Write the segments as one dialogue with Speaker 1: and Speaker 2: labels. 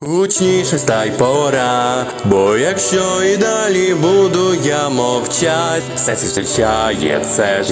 Speaker 1: Гучніше стай пора, бо якщо і далі буду я мовчать, все це втрачає це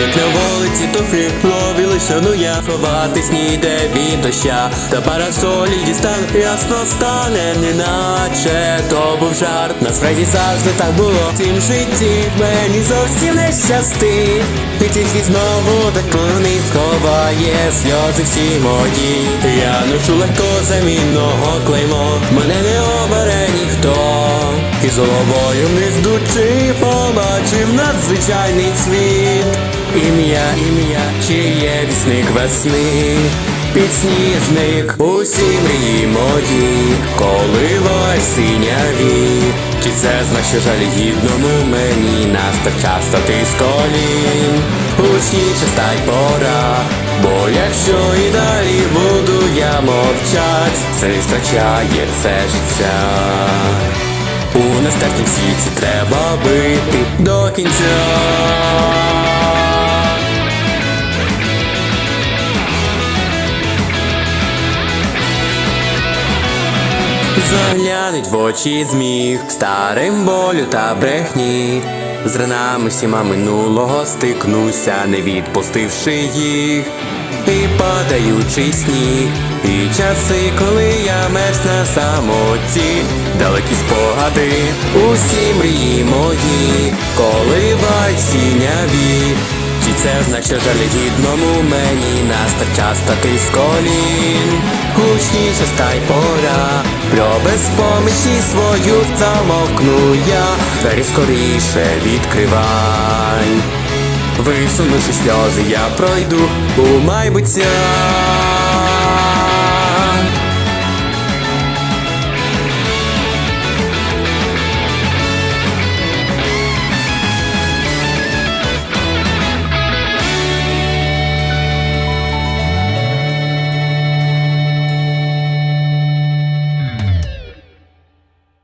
Speaker 1: Як на вулиці туфлі лові лише ну я ховатись ніде від доща. Та парасолі дістан ясно стане, неначе то був жарт. Насправді завжди так було. Цім житті Мені зовсім не щастить. І тільки знову так вниз сховає сльози всі мої. Я ношу легко замінного клеймо. Мене не обере ніхто. І з головою не здучи побачив надзвичайний світ Ім'я, ім'я, чиє вісник весни, підсніжник, усі мрії мої, коли синяві, чи це знак, що жалігідному мені настав час стати з колін, гучніше стай пора, бо якщо і далі буду я мовчать, це втрачає це життя. У нестерпнім світі треба бити до кінця. Заглянуть в очі зміг старим болю та брехні. З ранами всіма минулого стикнуся, не відпустивши їх. І падаючий сніг, і часи, коли я мерз на самоті, далекі спогади, усі мрії мої, коли сіняві. Це знак, що жалігідному мені настав час стати з колін? Гучніше стай пора, про безпомічі свою замовкну я, двері скоріше відкривай. Висунувши сльози, я пройду у майбуття.